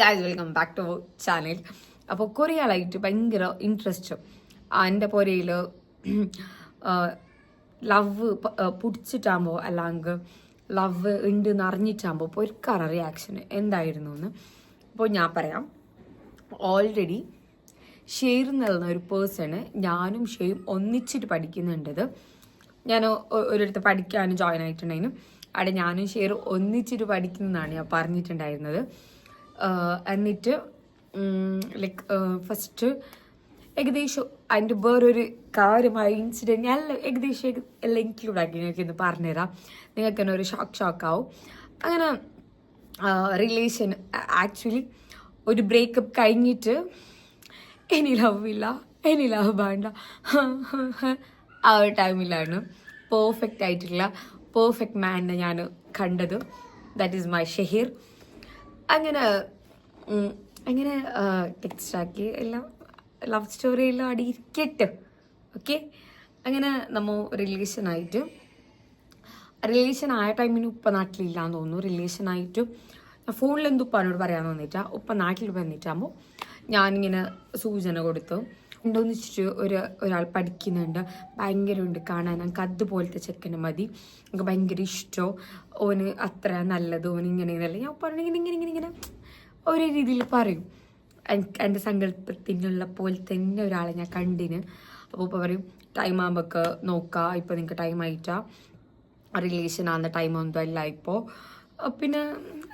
Guys welcome back to channel അപ്പോൾ കുറേ ആളായിട്ട് ഭയങ്കര ഇൻട്രസ്റ്റ് എന്റെ പുരയിൽ ലവ് പിടിച്ചിട്ടാകുമ്പോൾ അല്ലെങ്കിൽ ലവ് ഉണ്ട് എന്ന് അറിഞ്ഞിട്ടാകുമ്പോൾ പൊരുക്കാറ റിയാക്ഷൻ എന്തായിരുന്നു എന്ന്? അപ്പോൾ ഞാൻ പറയാം. ഓൾറെഡി ഷെയർ നൽകുന്ന ഒരു പേഴ്സണ് ഞാനും ഷെയും ഒന്നിച്ചിട്ട് പഠിക്കുന്നുണ്ടത് ഞാൻ ഒരിടത്ത് പഠിക്കാനും ജോയിൻ ആയിട്ടുണ്ടായിരുന്നു. അവിടെ ഞാനും ഷെയർ ഒന്നിച്ചിട്ട് പഠിക്കുന്നതാണ് ഞാൻ പറഞ്ഞിട്ടുണ്ടായിരുന്നത്. എന്നിട്ട് ലൈക്ക് ഫസ്റ്റ് ഏകദേശം അതിന്റെ വേറൊരു കാര്യമായ ഇൻസിഡന്റ് ഞാൻ ഏകദേശം ഏക- എല്ലാം ഇൻക്ലൂഡ് ആക്കി ഇന്ന് പറഞ്ഞുതരാം. നിങ്ങൾക്ക് തന്നെ ഒരു ഷോക്ക് ഷോക്ക് ആവും. അങ്ങനെ റിലേഷൻ ആക്ച്വലി ഒരു ബ്രേക്കപ്പ് കഴിഞ്ഞിട്ട് എനി ലവ് ഇല്ല എനി ലവ് വേണ്ട. ആ ഒരു ടൈമിലാണ് പെർഫെക്റ്റ് ആയിട്ടുള്ള പെർഫെക്റ്റ് മാനിനെ ഞാൻ കണ്ടത്. ദാറ്റ് ഈസ് മൈ ഷഹീർ അങ്ങനെ അങ്ങനെ ടെക്സ്റ്റ് ആക്കി എല്ലാം ലവ് സ്റ്റോറി എല്ലാം അടി ഇരിക്കട്ടെ ഓക്കെ അങ്ങനെ നമ്മ റിലേഷനായിട്ട് റിലേഷൻ ആയ ടൈമിന് ഉപ്പ നാട്ടിലില്ലാന്ന് തോന്നുന്നു. റിലേഷൻ ആയിട്ട് ഫോണിൽ എന്ത് ഉപ്പാനോട് പറയാൻ വന്നിട്ടാ ഉപ്പ നാട്ടിൽ വന്നിട്ടാകുമ്പോൾ ഞാനിങ്ങനെ സൂചന കൊടുത്തു. ഉണ്ടോന്ന് വെച്ചിട്ട് ഒരു ഒരാൾ പഠിക്കുന്നുണ്ട്. ഭയങ്കരമുണ്ട് കാണാൻ. എനിക്ക് അതുപോലത്തെ ചെക്കനെ മതി. എനിക്ക് ഭയങ്കര ഇഷ്ടമോ ഓന് അത്ര നല്ലത്. ഓന് ഇങ്ങനെ ഇങ്ങനെയല്ല ഞാൻ പറഞ്ഞിങ്ങനെ ഇങ്ങനെ ഇങ്ങനെ ഇങ്ങനെ ഇങ്ങനെ ഒരേ രീതിയിൽ പറയും. എന്റെ സങ്കല്പത്തിനുള്ള പോലെ തന്നെ ഒരാളെ ഞാൻ കണ്ടിന്. അപ്പോൾ ഇപ്പോൾ പറയും ടൈം ആകുമ്പോൾ നോക്കാം. ഇപ്പോൾ നിങ്ങൾക്ക് ടൈം ആയിട്ടാ. റിലേഷൻ ആകുന്ന ടൈം ഒന്നും അല്ല ഇപ്പോൾ പിന്നെ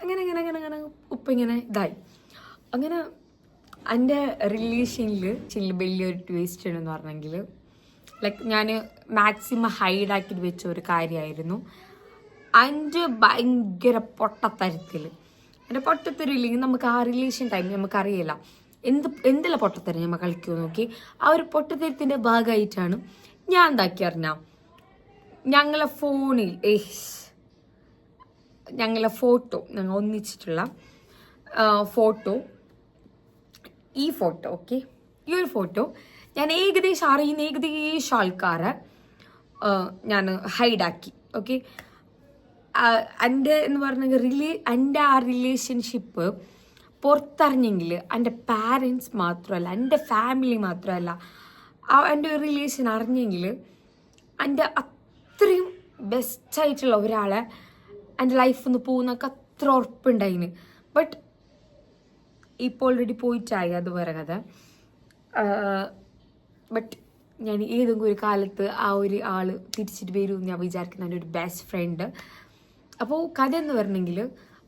അങ്ങനെ അങ്ങനെ അങ്ങനെ അങ്ങനെ ഇപ്പം ഇങ്ങനെ ഇതായി. അങ്ങനെ എന്റെ റിലേഷനിൽ ചില വലിയൊരു ട്വിസ്റ്റ് ഉണ്ടെന്ന് പറഞ്ഞെങ്കിൽ ലൈക്ക് ഞാൻ മാക്സിമം ഹൈഡാക്കിയിട്ട് വെച്ച ഒരു കാര്യമായിരുന്നു എന്റെ ഭയങ്കര പൊട്ടത്തരത്തിൽ എന്റെ പൊട്ടത്തരില്ലെങ്കിൽ നമുക്ക് ആ റിലേഷൻ ടൈമിൽ നമുക്കറിയില്ല എന്ത് എന്തെല്ലാം പൊട്ടത്തരം നമ്മൾ കളിക്കുമോ നോക്കി. ആ ഒരു പൊട്ടത്തരത്തിന്റെ ഭാഗമായിട്ടാണ് ഞാൻ എന്താക്കി അറിഞ്ഞാൽ ഞങ്ങളെ ഫോണിൽ ഏഹ് ഞങ്ങളെ ഫോട്ടോ ഞങ്ങൾ ഒന്നിച്ചിട്ടുള്ള ഫോട്ടോ ഈ ഫോട്ടോ ഓക്കെ ഈ ഒരു ഫോട്ടോ ഞാൻ ഏകദേശം അറിയുന്ന ഏകദേശം ആൾക്കാരെ ഞാൻ ഹൈഡാക്കി ഓക്കെ എന്റെ എന്ന് പറഞ്ഞ റിലേ എന്റെ ആ റിലേഷൻഷിപ്പ് പുറത്തറിഞ്ഞെങ്കിൽ എന്റെ പാരൻസ് മാത്രമല്ല എന്റെ ഫാമിലി മാത്രമല്ല എന്റെ റിലേഷൻ അറിഞ്ഞെങ്കിൽ എന്റെ അത്രയും ബെസ്റ്റായിട്ടുള്ള ഒരാളെ എന്റെ ലൈഫിൽ നിന്ന് പോകുന്നൊക്കെ അത്ര ഉറപ്പുണ്ടായിന്. ബട്ട് ഇപ്പോൾ ഓൾറെഡി പോയിട്ടായി അത് വേറെ കഥ ബട്ട് ഞാൻ ഏതെങ്കിലും ഒരു കാലത്ത് ആ ഒരു ആൾ തിരിച്ചിട്ട് വരും ഞാൻ വിചാരിക്കുന്ന എന്റെ ഒരു ബെസ്റ്റ് ഫ്രണ്ട് അപ്പോൾ കഥ എന്ന് പറഞ്ഞെങ്കിൽ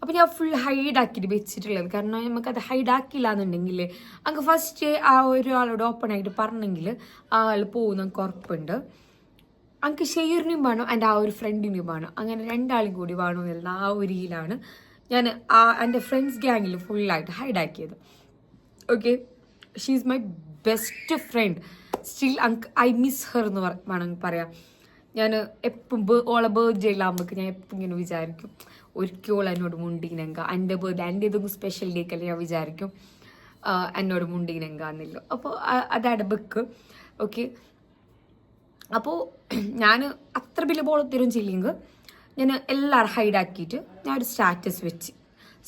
അപ്പോൾ ഞാൻ ഫുൾ ഹൈഡ് ആക്കിയിട്ട് വെച്ചിട്ടുള്ളത്. കാരണം നമുക്കത് ആക്കിയില്ല എന്നുണ്ടെങ്കിൽ അങ്ങ് ഫസ്റ്റ് ആ ഒരാളോട് ഓപ്പൺ ആയിട്ട് പറഞ്ഞെങ്കിൽ ആ ആൾ പോകുന്ന കുറപ്പുണ്ട് എനിക്ക് ഷെയറിനും വേണം എന്റെ ആ ഒരു ഫ്രണ്ടിനും വേണം അങ്ങനെ രണ്ടാളും കൂടി വേണം എന്നുള്ള ആ ഒരു രീതിയിലാണ് ഞാൻ ആ എന്റെ ഫ്രണ്ട്സ് ഗ്യാങ്ങിൽ ഫുള്ളായിട്ട് ഹൈഡാക്കിയത് okay she is my best friend still and I miss her എന്ന് വേണമെങ്കിൽ പറയാം. ഞാൻ എപ്പം ഓളെ ബർത്ത്ഡേ ഇല്ലാകുമ്പോൾ ഞാൻ എപ്പം ഇങ്ങനെ വിചാരിക്കും. ഒരിക്കലും എന്നോട് മുണ്ടിങ്ങനെങ്ക എന്റെ ബർത്ത്ഡേ എന്റെ ഏതെങ്കിലും സ്പെഷ്യൽ ഡേക്കല്ലേ ഞാൻ വിചാരിക്കും. എന്നോട് മുണ്ടിങ്ങനെങ്ക എന്നില്ല. അപ്പോൾ അതാണ് ബുക്ക്. ഓക്കെ അപ്പോൾ ഞാൻ അത്ര വലിയ ബോളത്തരും ചെയ്യില്ലെങ്കിൽ ഞാൻ എല്ലാവരും ഹൈഡാക്കിയിട്ട് ഞാൻ ഒരു സ്റ്റാറ്റസ് വെച്ച്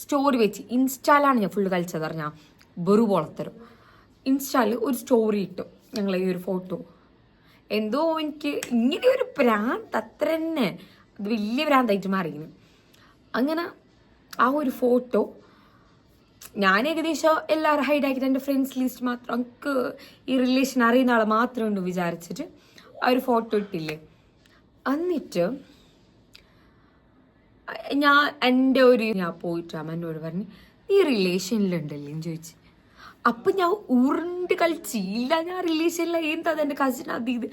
സ്റ്റോറി വെച്ച്. ഇൻസ്റ്റാലാണ് ഞാൻ ഫുള്ള് കളിച്ചത് പറഞ്ഞാൽ വെറു പോളത്തരും. ഇൻസ്റ്റായിൽ ഒരു സ്റ്റോറി ഇട്ടു. ഞങ്ങൾ ഈ ഒരു ഫോട്ടോ എന്തോ എനിക്ക് ഇങ്ങനെ ഒരു ഭ്രാന്ത് അത്ര തന്നെ അത് വലിയ ഭ്രാന്തായിട്ട് മാറിയിരുന്നു അങ്ങനെ ആ ഒരു ഫോട്ടോ ഞാൻ ഏകദേശം എല്ലാവരും ഹൈഡാക്കിയിട്ട് എന്റെ ഫ്രണ്ട്സ് ലിസ്റ്റ് മാത്രം എനിക്ക് ഈ റിലേഷൻ അറിയുന്ന ആളെ മാത്രമേ ഉണ്ട് വിചാരിച്ചിട്ട് ആ ഒരു ഫോട്ടോ ഇട്ടില്ലേ. എന്നിട്ട് ഞാൻ എന്റെ ഒരു ഞാൻ പോയിട്ട് എന്നോട് പറഞ്ഞു നീ റിലേഷനിലുണ്ടല്ലേ എന്ന് ചോദിച്ചു. അപ്പം ഞാൻ ഉരുണ്ട് കളിച്ച് ഇല്ല ഞാൻ റിലേഷനില്ല എന്താ എന്റെ കസിൻ അത് ഇത്?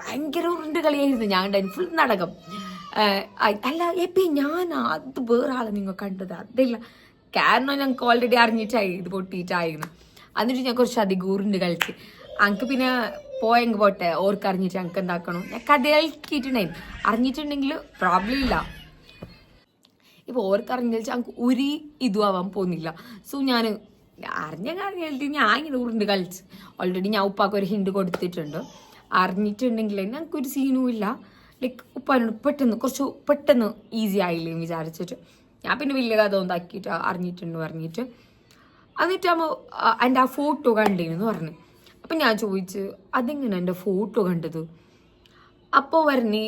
ഭയങ്കര ഉരുണ്ട് കളിയായിരുന്നു. ഞാൻ ഉണ്ടായിരുന്നു ഫുൾ നടകം. അല്ല എപ്പി ഞാൻ അത് വേറെ ആളെ നിങ്ങൾ കണ്ടത്? അതില്ല. കാരണം ഞങ്ങൾക്ക് ഓൾറെഡി അറിഞ്ഞിട്ടായി ഇത് പൊട്ടിയിട്ടായിരുന്നു എന്നിട്ട് ഞാൻ കുറച്ച് അധികം ഉരുണ്ട് കളിച്ച്. അനക്ക് പിന്നെ പോയെങ്കിൽ പോട്ടെ ഓർക്ക് അറിഞ്ഞിട്ട് ഞങ്ങൾക്ക് എന്താക്കണം. ഞാൻ കഥ കളിക്കിയിട്ടുണ്ടായിരുന്നു അറിഞ്ഞിട്ടുണ്ടെങ്കിൽ പ്രോബ്ലം ഇല്ല. ഇപ്പോൾ ഓർക്ക് അറിഞ്ഞാൽ ഞങ്ങൾക്ക് ഒരു ഇതും ആവാൻ പോകുന്നില്ല. സോ ഞാൻ അറിഞ്ഞ കാര്യം ഞാൻ ഇങ്ങനെ ഉരുണ്ട് കളിച്ച്. ഓൾറെഡി ഞാൻ ഉപ്പാക്ക് ഒരു ഹിൻഡ് കൊടുത്തിട്ടുണ്ട്. അറിഞ്ഞിട്ടുണ്ടെങ്കിൽ ഞങ്ങൾക്കൊരു സീനും ഇല്ല. ലൈക്ക് ഉപ്പാനോട് പെട്ടെന്ന് കുറച്ച് പെട്ടെന്ന് ഈസി ആയില്ലേ എന്ന് വിചാരിച്ചിട്ട്. ഞാൻ പിന്നെ വലിയ കഥ ഒന്നാക്കിയിട്ട് അറിഞ്ഞിട്ടുണ്ട് പറഞ്ഞിട്ട്. എന്നിട്ടാകുമ്പോൾ എന്റെ ആ ഫോട്ടോ കണ്ടിരുന്നു പറഞ്ഞു. അപ്പം ഞാൻ ചോദിച്ച് അതെങ്ങനെ എന്റെ ഫോട്ടോ കണ്ടത്? അപ്പോൾ പറഞ്ഞ്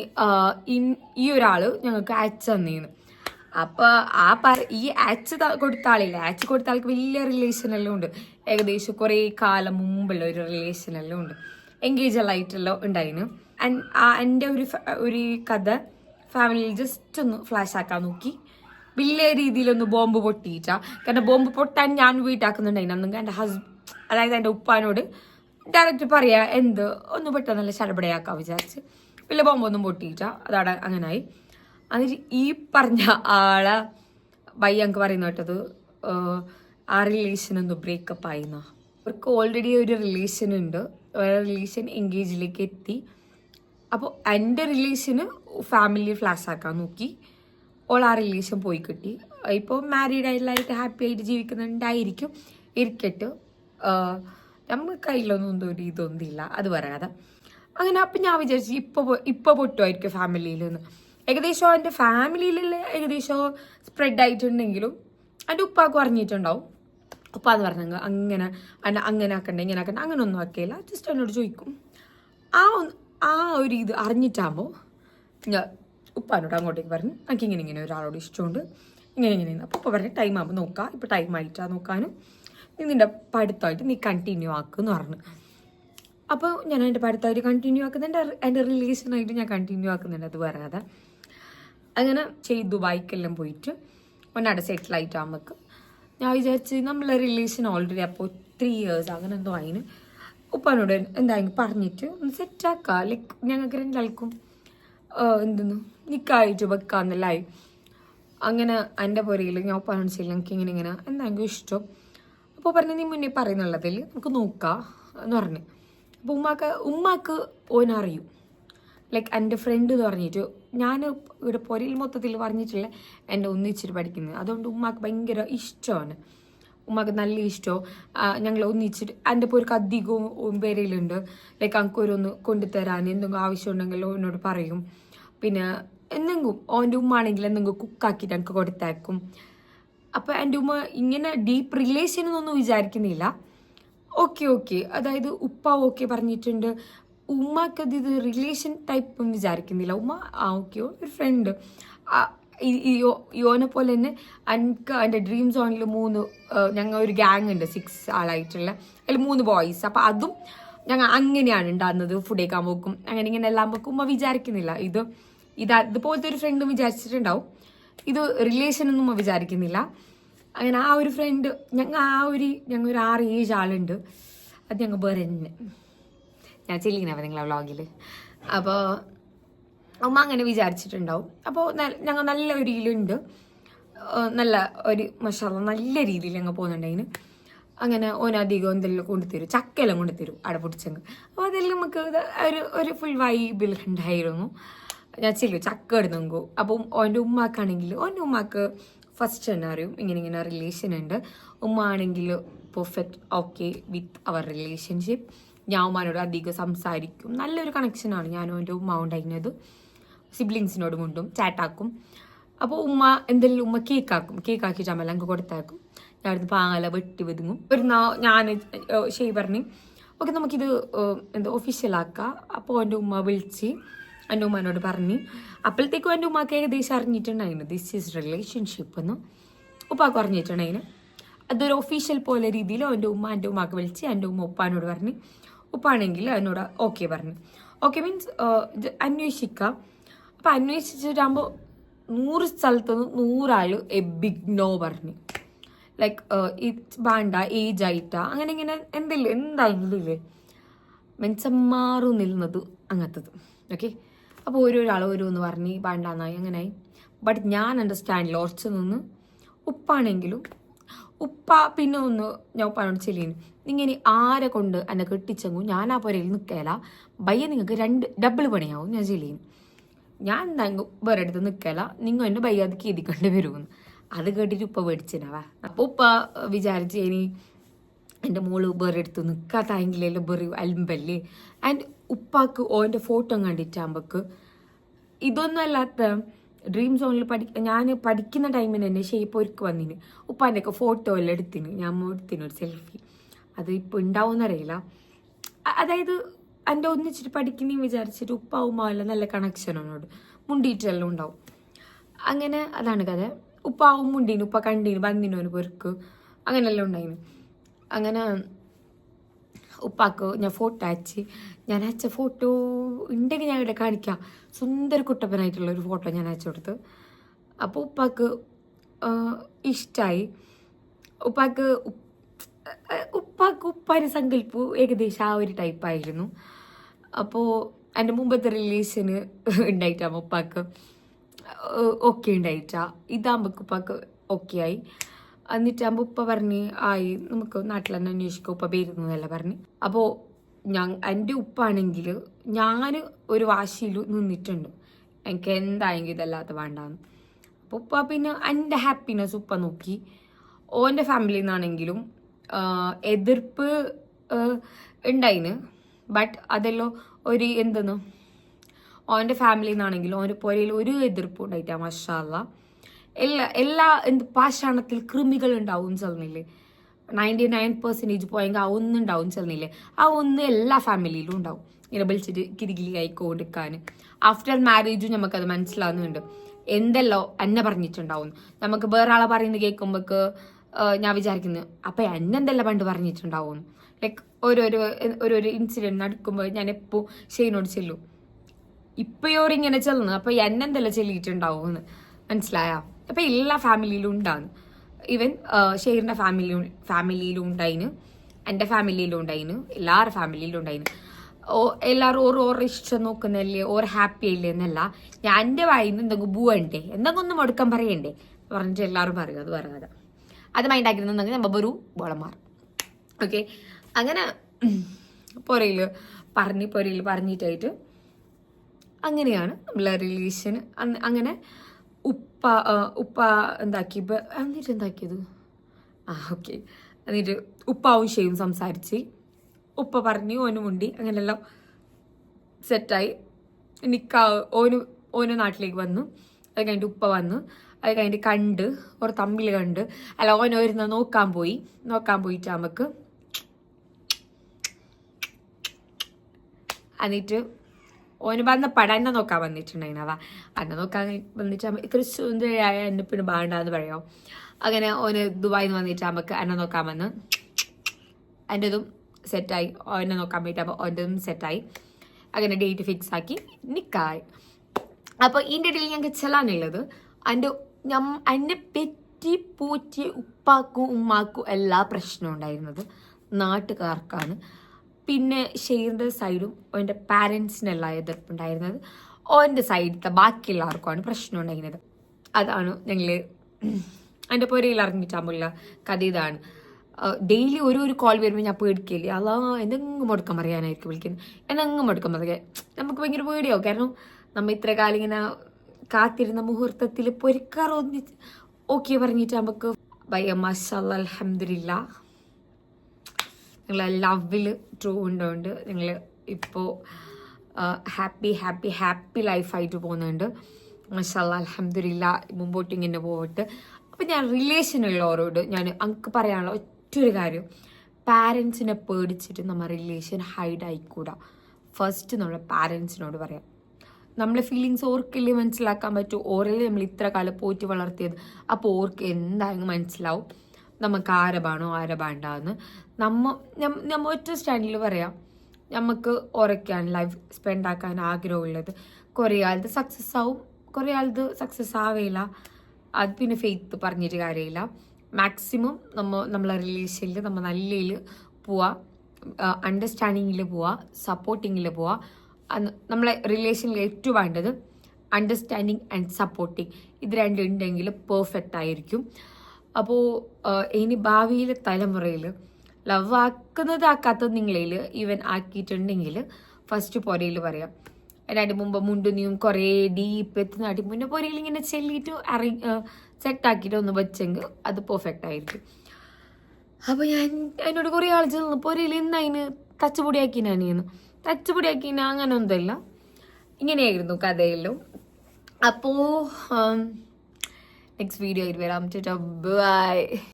ഈ ഒരാൾ ഞങ്ങൾക്ക് അയച്ചു തന്നീന്ന്. അപ്പോൾ ആ പറ ഈ ആച്ച് കൊടുത്ത ആളില്ല? അയച്ചു കൊടുത്ത ആൾക്ക് വലിയ റിലേഷൻ എല്ലാം ഉണ്ട്. ഏകദേശം കുറെ കാലം മുമ്പുള്ള ഒരു റിലേഷൻ എല്ലാം ഉണ്ട്. എൻഗേജ് ആയിട്ടെല്ലാം ഉണ്ടായിരുന്നു ആൻഡ് ആ എന്റെ ഒരു ഒരു കഥ ഫാമിലിയിൽ ജസ്റ്റ് ഒന്ന് ഫ്ലാഷ് ആക്കാൻ നോക്കി. വലിയ രീതിയിലൊന്ന് ബോംബ് പൊട്ടിയിട്ടാ. കാരണം ബോംബ് പൊട്ടാൻ ഞാൻ വീട്ടാക്കുന്നുണ്ടായിരുന്നു അന്നും എന്റെ ഹസ്ബ് അതായത് എന്റെ ഉപ്പാനോട് ഡയറക്റ്റ് പറയാ എന്ത്? ഒന്ന് പെട്ടെന്നല്ല ചടപടയാക്കാൻ വിചാരിച്ച്. വലിയ ബോംബൊന്നും പൊട്ടിയിട്ട. അതവിടെ അങ്ങനായി. അതിന് ഈ പറഞ്ഞ ആളെ അങ്ക് പറയുന്ന കേട്ടത് ആ റിലേഷൻ ഒന്ന് ബ്രേക്കപ്പ് ആയിന്ന. അവർക്ക് ഓൾറെഡി ഒരു റിലേഷൻ ഉണ്ട്. റിലേഷൻ എൻഗേജിലേക്ക് എത്തി. അപ്പോൾ എന്റെ റിലേഷന് ഫാമിലി ഫ്ലാഷ് ആക്കാൻ നോക്കി. ഓൾ ആ റിലേഷൻ പോയി കിട്ടി. ഇപ്പോൾ മാരീഡ് ആയിട്ടുള്ള ഹാപ്പി ആയിട്ട് ജീവിക്കുന്നുണ്ടായിരിക്കും. ഇരിക്കട്ട്. നമുക്ക് കയ്യിലൊന്നും ഒരു ഇതൊന്നും ഇല്ല. അത് പറയാതെ. അങ്ങനെ അപ്പം ഞാൻ വിചാരിച്ചു ഇപ്പോൾ ഇപ്പോൾ പൊട്ടുമായിരിക്കും ഫാമിലിയിൽ നിന്ന് ഏകദേശം എന്റെ ഫാമിലിയിലുള്ള ഏകദേശം സ്പ്രെഡ് ആയിട്ടുണ്ടെങ്കിലും എന്റെ ഉപ്പാക്ക് പറഞ്ഞിട്ടുണ്ടാവും ഉപ്പ എന്ന് പറഞ്ഞെങ്കിൽ അങ്ങനെ അങ്ങനെ ആക്കണ്ട ഇങ്ങനെ ആക്കണ്ട അങ്ങനെ ഒന്നും ആക്കിയില്ല ജസ്റ്റ് എന്നോട് ചോദിക്കും. ആ ആ ഒരു ഇത് അറിഞ്ഞിട്ടാകുമ്പോൾ ഞാൻ ഉപ്പാനോട് അങ്ങോട്ടേക്ക് പറഞ്ഞു എനിക്ക് ഇങ്ങനെ ഇങ്ങനെ ഒരാളോട് ഇഷ്ടമുണ്ട് ഇങ്ങനെ ഇങ്ങനെ അപ്പോൾ ഉപ്പ പറഞ്ഞു ടൈം ആകുമ്പോൾ നോക്കാം ഇപ്പോൾ ടൈം ആയിട്ടാ നോക്കാനും. നീ നിന്റെ പഠിത്തമായിട്ട് നീ കണ്ടിന്യൂ ആക്കുമെന്ന് പറഞ്ഞു. അപ്പോൾ ഞാൻ എന്റെ പഠിത്തമായിട്ട് കണ്ടിന്യൂ ആക്കുന്നുണ്ട് എന്റെ റിലേഷനായിട്ട് ഞാൻ കണ്ടിന്യൂ ആക്കുന്നുണ്ട് അത് പറയാതെ. അങ്ങനെ ചെയ്തു ദുബായിക്കെല്ലാം പോയിട്ട്. ഒന്നവിടെ സെറ്റിൽ ആയിട്ട് നമുക്ക് ഞാൻ വിചാരിച്ച് നമ്മളെ റിലേഷൻ ഓൾറെഡി അപ്പോൾ ത്രീ ഇയേഴ്സ് അങ്ങനെ എന്തോ അതിന് ഉപ്പാനോട് എന്തായാലും പറഞ്ഞിട്ട് ഒന്ന് സെറ്റാക്കുക ലൈക്ക് ഞങ്ങൾക്ക് രണ്ടാൾക്കും എന്തെന്നു നിൽക്കായിട്ട് വെക്കാന്നെല്ലായി. അങ്ങനെ എന്റെ പുരയിൽ ഞാൻ ഉപ്പാനോട് ചെയ്യില്ല എനിക്ക് ഇങ്ങനെ ഇങ്ങനെ എന്തായാലും ഇഷ്ടം? അപ്പോൾ പറഞ്ഞു നീ മുന്നേ പറയുന്നുള്ളതിൽ നമുക്ക് നോക്കാം എന്ന് പറഞ്ഞു. അപ്പോൾ ഉമ്മാക്ക് ഉമ്മാക്ക് ഓനറിയും. ലൈക്ക് എന്റെ ഫ്രണ്ട് എന്ന് പറഞ്ഞിട്ട്. ഞാൻ ഇവിടെ പൊരയിൽ മൊത്തത്തിൽ പറഞ്ഞിട്ടില്ല എന്റെ ഒന്നിച്ചിട്ട് പഠിക്കുന്നത്. അതുകൊണ്ട് ഉമ്മാക്ക് ഭയങ്കര ഇഷ്ടമാണ്. ഉമ്മാക്ക് നല്ല ഇഷ്ടവും ഞങ്ങൾ ഒന്നിച്ചിട്ട് എന്റെ ഇപ്പോൾ ഒരു അധികവും പേരയിലുണ്ട് ലൈക്ക് അങ്കൊരൊന്ന് കൊണ്ടുതരാൻ എന്തെങ്കിലും ആവശ്യമുണ്ടെങ്കിൽ എന്നോട് പറയും. പിന്നെ എന്തെങ്കിലും ഓന്റെ ഉമ്മ ആണെങ്കിൽ എന്തെങ്കിലും കുക്കാക്കിയിട്ട് എനിക്ക് കൊടുത്തേക്കും അപ്പോൾ എന്റെ ഉമ്മ ഇങ്ങനെ ഡീപ്പ് റിലേഷൻ എന്നൊന്നും വിചാരിക്കുന്നില്ല. ഓക്കെ ഓക്കെ അതായത് ഉപ്പ ഓക്കെ പറഞ്ഞിട്ടുണ്ട്. ഉമ്മക്കത് ഇത് റിലേഷൻ ടൈപ്പ് ഒന്നും വിചാരിക്കുന്നില്ല. ഉമ്മ ആ ഓക്കെ ഒരു ഫ്രണ്ട് യോനെ പോലെ തന്നെ എനിക്ക് എന്റെ ഡ്രീം സോണിൽ മൂന്ന് ഞങ്ങൾ ഒരു ഗ്യാങ് ഉണ്ട് സിക്സ് ആളായിട്ടുള്ള. അതിൽ മൂന്ന് ബോയ്സ് അപ്പം അതും ഞങ്ങൾ അങ്ങനെയാണ് ഉണ്ടാകുന്നത് ഫുഡ് കഴിക്കാൻ പോക്കും. അങ്ങനെ ഇങ്ങനെ എല്ലാം പോക്കും. ഉമ്മ വിചാരിക്കുന്നില്ല. ഇത് ഇത് അതുപോലത്തെ ഒരു ഫ്രണ്ടും വിചാരിച്ചിട്ടുണ്ടാവും. ഇത് റിലേഷൻ ഒന്നും ഉമ്മ വിചാരിക്കുന്നില്ല. അങ്ങനെ ആ ഒരു ഫ്രണ്ട് ഞങ്ങൾ ആ ഒരു ഞങ്ങൾ ഒരു ആറ് ഏഴ് ആളുണ്ട്. അത് ഞങ്ങൾ വേറെ തന്നെ. ഞാൻ ചെല്ലിങ്ങനെ നിങ്ങളെ വ്ളോഗിൽ അപ്പോൾ അമ്മ അങ്ങനെ വിചാരിച്ചിട്ടുണ്ടാവും. അപ്പോൾ ഞങ്ങൾ നല്ല ഒരു ഇതിലുണ്ട് നല്ല ഒരു മഷാല നല്ല രീതിയിൽ ഞങ്ങൾ പോകുന്നുണ്ടായിന് അങ്ങനെ ഓനധികം എന്തെല്ലാം കൊണ്ടുതരും. ചക്കയെല്ലാം കൊണ്ടുതരും അവിടെ പൊടിച്ചങ്ങ്. അപ്പോൾ അതെല്ലാം നമുക്ക് ഒരു ഒരു ഫുൾ വൈബിൽ ഉണ്ടായിരുന്നു ഞാൻ ചെല്ലു ചക്ക ഇടുന്നെങ്കു അപ്പം ഓന്റെ ഉമ്മാക്കാണെങ്കിൽ ഓന്റെ ഉമ്മാക്ക് ഫസ്റ്റ് തന്നെ അറിയും. ഇങ്ങനെ ഇങ്ങനെ റിലേഷൻ ഉണ്ട് ഉമ്മ ആണെങ്കിൽ perfect okay with our relationship ഞാൻ ഉമ്മാനോട് അധികം സംസാരിക്കും. നല്ലൊരു കണക്ഷനാണ് ഞാനും എന്റെ ഉമ്മ ഉണ്ടായിരുന്നത്. സിബ്ലിങ്സിനോട് കൊണ്ടും ചാറ്റാക്കും അപ്പോൾ ഉമ്മ എന്തെങ്കിലും ഉമ്മ കേക്കാക്കും കേക്കാക്കിയിട്ട് അമ്മ എനിക്ക് കൊടുത്താക്കും. ഞാൻ അവിടുന്ന് പാല വെട്ടി വെതുങ്ങും. ഒരു ഞാൻ ഷെയ് പറഞ്ഞു ഓക്കെ നമുക്കിത് എന്താ ഒഫീഷ്യലാക്കാം അപ്പോൾ എന്റെ ഉമ്മ വിളിച്ച് എന്റെ ഉമ്മനോട് പറഞ്ഞ് അപ്പോഴത്തേക്കും എന്റെ ഉമ്മക്ക് ഏകദേശം അറിഞ്ഞിട്ടുണ്ടായിരുന്നു ദിസ് ഈസ് റിലേഷൻഷിപ്പ് എന്ന് ഉപ്പാക്ക് അറിഞ്ഞിട്ടുണ്ടായിരുന്നു അതൊരു ഒഫീഷ്യൽ പോലെ രീതിയിൽ അവന്റെ ഉമ്മ എന്റെ ഉമ്മാക്ക് വിളിച്ച് എന്റെ ഉമ്മ ഉപ്പാനോട് പറഞ്ഞ് ഉപ്പാണെങ്കിൽ അതിനോട് ഓക്കെ പറഞ്ഞു. ഓക്കെ മീൻസ് അന്വേഷിക്കാം. അപ്പം അന്വേഷിച്ചിട്ടാകുമ്പോൾ നൂറ് സ്ഥലത്തുനിന്ന് നൂറാൾ എ ബിഗ് നോ പറഞ്ഞു. ലൈക്ക് ഇത് വേണ്ട ഏജ് ആയിട്ടാ. അങ്ങനെ ഇങ്ങനെ എന്തില്ല എന്തായെങ്കിലും ഇല്ലേ മാറു നിന്നത് അങ്ങനത്തത്. ഓക്കെ അപ്പോൾ ഓരോരാൾ ഓരോന്ന് പറഞ്ഞ് വേണ്ടാന്നായി ആയി ബട്ട് ഞാൻ അണ്ടർസ്റ്റാൻഡിൽ ഉറച്ചു നിന്ന് ഉപ്പാണെങ്കിലും ഉപ്പ പിന്നെ ഒന്ന് ഞാൻ ഉപ്പാനോട് ചെല്ലിന്. ഇങ്ങനെ ആരെ കൊണ്ട് എന്നെ കെട്ടിച്ചെങ്കും ഞാൻ ആ പുരയിൽ നിൽക്കല ബയ്യ നിങ്ങൾക്ക് രണ്ട് ഡബിൾ പണിയാവും ഞാൻ ചെല്ലിന്. ഞാൻ എന്താ വേറെ അടുത്ത് നിൽക്കല നിങ്ങൾ എന്നെ ബയ്യ അത് കീതിക്കൊണ്ട് വരുമെന്ന്. അത് കേട്ടിട്ട് ഉപ്പ മേടിച്ചിനാവാ അപ്പോൾ ഉപ്പ വിചാരിച്ച് ഇനി എന്റെ മോൾ വേറെ എടുത്ത് നിൽക്കാത്തായെങ്കിലല്ലോ വെറി അൽമ്പല്ലേ ആൻഡ് ഉപ്പാക്ക് ഓന്റെ ഫോട്ടോ കണ്ടിട്ടാകുമ്പോക്ക് ഇതൊന്നും അല്ലാത്ത ഡ്രീം സോണിൽ പഠി ഞാൻ പഠിക്കുന്ന ടൈമിന് തന്നെ ഷേപ്പ് ഒരുക്ക് വന്നിന്. ഉപ്പാന്റെ ഒക്കെ ഫോട്ടോ എല്ലാം എടുത്തിന്. ഞാൻ എടുത്തിന് ഒരു സെൽഫി അത് ഇപ്പോൾ ഉണ്ടാവുമെന്നറിയില്ല അതായത് എന്റെ ഒന്നിച്ചിട്ട് പഠിക്കുന്നേം വിചാരിച്ചിട്ട് ഉപ്പാവുമ്പോൾ നല്ല കണക്ഷൻ ഒന്നോട് മുണ്ടിയിട്ടെല്ലാം ഉണ്ടാവും. അങ്ങനെ അതാണ് കഥ. ഉപ്പാവും മുണ്ടീന് ഉപ്പ കണ്ടീന് വന്നിനോന് പൊരുക്ക്. അങ്ങനെയെല്ലാം ഉണ്ടായിന്. അങ്ങനെ ഉപ്പാക്ക് ഞാൻ ഫോട്ടോ അയച്ച്. ഞാൻ അയച്ച ഫോട്ടോ ഉണ്ടെങ്കിൽ ഞാൻ ഇവിടെ കാണിക്കാം. സുന്ദര കുട്ടപ്പനായിട്ടുള്ള ഒരു ഫോട്ടോ ഞാൻ അയച്ചു കൊടുത്ത്. അപ്പോൾ ഉപ്പാക്ക് ഇഷ്ടമായി ഉപ്പാക്ക് ഉപ്പാക്ക് ഉപ്പാന്റെ സങ്കല്പം ഏകദേശം ആ ഒരു ടൈപ്പായിരുന്നു അപ്പോൾ എന്റെ മുമ്പത്തെ റിലേഷന് ഉണ്ടായിട്ടാകുമ്പോൾ ഉപ്പാക്ക് ഓക്കെ ഉണ്ടായിട്ടാ. ഇതാകുമ്പോൾ ഉപ്പാക്ക് ഓക്കെ ആയി. എന്നിട്ടാകുമ്പോൾ ഉപ്പ പറഞ്ഞ് ആയി നമുക്ക് നാട്ടിൽ തന്നെ അന്വേഷിക്കാം ഉപ്പ പേരുന്നതല്ല പറഞ്ഞ്. അപ്പോൾ ഞാൻ എന്റെ ഉപ്പാണെങ്കിൽ ഞാൻ ഒരു വാശിയിൽ നിന്നിട്ടുണ്ട്. എനിക്ക് എന്തായെങ്കിലും ഇതല്ലാത്ത വേണ്ടാന്ന്. അപ്പോൾ ഉപ്പ പിന്നെ എന്റെ ഹാപ്പിനെസ് ഉപ്പ നോക്കി. ഓന്റെ ഫാമിലിയിൽ നിന്നാണെങ്കിലും എതിർപ്പ് ഉണ്ടായിന് ബട്ട് അതെല്ലോ ഒരു എന്തെന്ന്? ഓന്റെ ഫാമിലിയിൽ നിന്നാണെങ്കിലും ഓന്റെ പുരയിൽ ഒരു എതിർപ്പും ഉണ്ടായിട്ടാ മഷാല്ല എല്ലാ എല്ലാ എന്ത് പാഷാണത്തിൽ കൃമികൾ ഉണ്ടാവും ചെന്നില്ലേ നയന്റി നയൻ പെർസെന്റേജ് പോയെങ്കിൽ ആ ഒന്നും ഉണ്ടാവും ചെന്നില്ലേ ആ ഒന്ന് എല്ലാ ഫാമിലിയിലും ഉണ്ടാവും. ഇങ്ങനെ വിളിച്ചിട്ട് കിരികിലി ആയിക്കൊണ്ടിരിക്കാൻ ആഫ്റ്റർ മാരേജും നമുക്കത് മനസ്സിലാവുന്നുണ്ട്. എന്തെല്ലോ എന്നെ പറഞ്ഞിട്ടുണ്ടാവും. നമുക്ക് വേറെ ആളെ പറയുന്നത് കേൾക്കുമ്പോൾക്ക് ഞാൻ വിചാരിക്കുന്നു അപ്പം എന്നെ എന്തെല്ലാം പണ്ട് പറഞ്ഞിട്ടുണ്ടാവും? ലൈക്ക് ഓരോരോ ഓരോരോ ഇൻസിഡന്റ് നടക്കുമ്പോൾ ഞാൻ എപ്പോൾ ഷെയ്നോട് ചെല്ലും. ഇങ്ങനെ ചെല്ലുന്നു അപ്പം എന്നെന്തെല്ലാം ചെല്ലിയിട്ടുണ്ടാവും മനസ്സിലായ? അപ്പൊ എല്ലാ ഫാമിലിയിലും ഉണ്ടാകുന്നു ഈവൻ ഷെയറിന്റെ ഫാമിലി ഫാമിലിയിലും ഉണ്ടായിന്. എന്റെ ഫാമിലിയിലും ഉണ്ടായിന്. എല്ലാവരുടെ ഫാമിലിയിലും ഉണ്ടായിന്. ഓ എല്ലാവരും ഓരോ ഓരോ ഇഷ്ടം നോക്കുന്നല്ലേ ഓർ ഹാപ്പി അല്ലേ എന്നല്ല. ഞാൻ എന്റെ വായിന്ന് എന്തെങ്കിലും പോവണ്ടേ? എന്തെങ്കിലും ഒന്നും മുടക്കം പറയണ്ടേ? പറഞ്ഞിട്ട് എല്ലാവരും പറയും അത് പറയാതെ അത്. മൈൻഡാക്കിയിരുന്നെങ്കിൽ നമ്മൾ ഒരു ബോളന്മാർ ഓക്കെ അങ്ങനെ പൊരയിൽ പറഞ്ഞ് പൊരയിൽ പറഞ്ഞിട്ടായിട്ട് അങ്ങനെയാണ് നമ്മളെ റിലേഷൻ അങ്ങനെ ഉപ്പ ഉപ്പ എന്താക്കി? എന്നിട്ട് എന്താക്കിയത്? ആ ഓക്കെ. എന്നിട്ട് ഉപ്പാവും ഷെയും സംസാരിച്ച്. ഉപ്പ പറഞ്ഞു ഓന് മുണ്ടി. അങ്ങനെല്ലാം സെറ്റായി. നിക്കാ ഓന് ഓന് നാട്ടിലേക്ക് വന്നു. അത് കഴിഞ്ഞിട്ട് ഉപ്പ വന്നു. അത് കഴിഞ്ഞിട്ട് കണ്ട് ഒരു തമ്മിൽ കണ്ട്. അല്ല ഓൻ നോക്കാൻ പോയി. നോക്കാൻ പോയിട്ട് നമുക്ക് എന്നിട്ട് ഓന് വന്ന പടം എന്നെ നോക്കാൻ വന്നിട്ടുണ്ടായിരുന്നവ അന്നെ നോക്കാൻ വന്നിട്ട് ഇത്ര സുന്ദരിയായ എന്നെ പിന്നെ ബാണ്ടാന്ന് പറയോ? അങ്ങനെ ഓന് ദുബായിൽ നിന്ന് വന്നിട്ട് നമുക്ക് എന്നെ നോക്കാൻ വന്ന് എന്റെതും സെറ്റായി. ഓനെ നോക്കാൻ പോയിട്ട് ഓന്റെതും സെറ്റായി. അങ്ങനെ ഡേറ്റ് ഫിക്സ് ആക്കി നിക്കായി അപ്പോൾ ഇതിന്റെ ഇടയിൽ ഞങ്ങൾക്ക് ചെല്ലാനുള്ളത് എന്റെ ഞം എന്നെ പെറ്റി പൂറ്റി ഉപ്പാക്കും ഉമ്മാക്കും എല്ലാ പ്രശ്നവും ഉണ്ടായിരുന്നത് നാട്ടുകാർക്കാണ്. പിന്നെ ഷെയറിന്റെ സൈഡും ഓന്റെ പാരൻസിനെല്ലാം എതിർപ്പുണ്ടായിരുന്നത്. ഓന്റെ സൈഡിലത്തെ ബാക്കിയുള്ള എല്ലാവർക്കുമാണ് പ്രശ്നം ഉണ്ടായിരുന്നത്. അതാണ് ഞങ്ങൾ എന്റെ പുരയിൽ അറിഞ്ഞിട്ടാകുമ്പോഴുള്ള കഥ ഇതാണ്. ഡെയിലി ഒരു ഒരു കോൾ വരുമ്പോൾ ഞാൻ പേടിക്കില്ല അതാ എന്തെങ്കിലും മുടക്കം പറയാനായിരിക്കും വിളിക്കുന്നത് എന്തെങ്കിലും മുടക്കം പറയാൻ നമുക്ക് ഭയങ്കര പേടിയാവും. കാരണം നമ്മൾ ഇത്ര കാലം ഇങ്ങനെ കാത്തിരുന്ന മുഹൂർത്തത്തിൽ പൊരിക്കാർ ഓക്കെ പറഞ്ഞിട്ട് നമുക്ക് ഭയ മഷാല്ല അലഹമില്ല നിങ്ങൾ ലവിൽ ട്രൂ ഉണ്ടോണ്ട് നിങ്ങൾ ഇപ്പോൾ ഹാപ്പി ഹാപ്പി ഹാപ്പി ലൈഫായിട്ട് പോകുന്നുണ്ട്. മഷാല്ല അലഹമില്ല മുമ്പോട്ട് ഇങ്ങനെ പോയിട്ട്. അപ്പം ഞാൻ റിലേഷനുള്ളവരോട് ഞാൻ അങ്ങക്ക് പറയാനുള്ള ഒറ്റൊരു കാര്യം. പാരൻസിനെ പേടിച്ചിട്ട് നമ്മൾ റിലേഷൻ ഹൈഡ് ആയിക്കൂടാ. ഫസ്റ്റ് നമ്മൾ പാരൻസിനോട് പറയാം. നമ്മളെ ഫീലിങ്സ് ഓർക്കല്ലേ മനസ്സിലാക്കാൻ പറ്റും. ഓരല്ലേ നമ്മൾ ഇത്ര കാലം പോറ്റി വളർത്തിയത്. അപ്പോൾ ഓർക്ക് എന്തായാലും മനസ്സിലാവും? നമുക്ക് ആരബാണോ ആരബാണ്ടാന്ന് നമ്മ വേണ്ടാന്ന് നമ്മ ഒറ്റ സ്റ്റാൻഡിൽ പറയാം. നമുക്ക് ഉറക്കാൻ ലൈഫ് സ്പെൻഡ് ആക്കാൻ ആഗ്രഹമുള്ളത് കുറേ ആളത് സക്സസ് ആവും. കുറേ ആളത് സക്സസ് ആവേയില്ല അത് പിന്നെ ഫെയ്ത്ത് പറഞ്ഞിട്ട് കാര്യമില്ല മാക്സിമം നമ്മ നമ്മളെ റിലേഷനിൽ നമ്മൾ നല്ലതിൽ പോവാ. അണ്ടർസ്റ്റാൻഡിങ്ങിൽ പോവാ. സപ്പോർട്ടിങ്ങിൽ പോവാ. നമ്മളെ റിലേഷനിൽ ഏറ്റവും വേണ്ടത് അണ്ടർസ്റ്റാൻഡിങ് ആൻഡ് സപ്പോർട്ടിങ് ഇത് രണ്ടുണ്ടെങ്കിൽ പെർഫെക്റ്റ് ആയിരിക്കും. അപ്പോൾ ഇനി ഭാവിയിലെ തലമുറയിൽ ലവ് ആക്കുന്നത് ആക്കാത്തത് നിങ്ങളിൽ ഈവൻ ആക്കിയിട്ടുണ്ടെങ്കിൽ ഫസ്റ്റ് പൊരയിൽ പറയാം. അതിനു മുമ്പ് മുണ്ടുനിയും കുറേ ഡീപ്പ് എത്തുന്ന അടി മുന്നേ പൊരയിൽ ഇങ്ങനെ ചെല്ലിയിട്ട് അറി സെറ്റാക്കിയിട്ട് ഒന്ന് വെച്ചെങ്കിൽ അത് പെർഫെക്റ്റ് ആയിരിക്കും. അപ്പോൾ ഞാൻ എന്നോട് കുറേ ആൾ ചെന്ന് പൊരയിൽ എന്നതിന് തച്ചുപൊടിയാക്കിനാനിന്ന് തച്ചുപൊടിയാക്കിന അങ്ങനെ ഒന്നുമില്ല. ഇങ്ങനെയായിരുന്നു കഥയിലും അപ്പോൾ നെക്സ്റ്റ് വീഡിയോ ആയിട്ട് വരാം ബൈ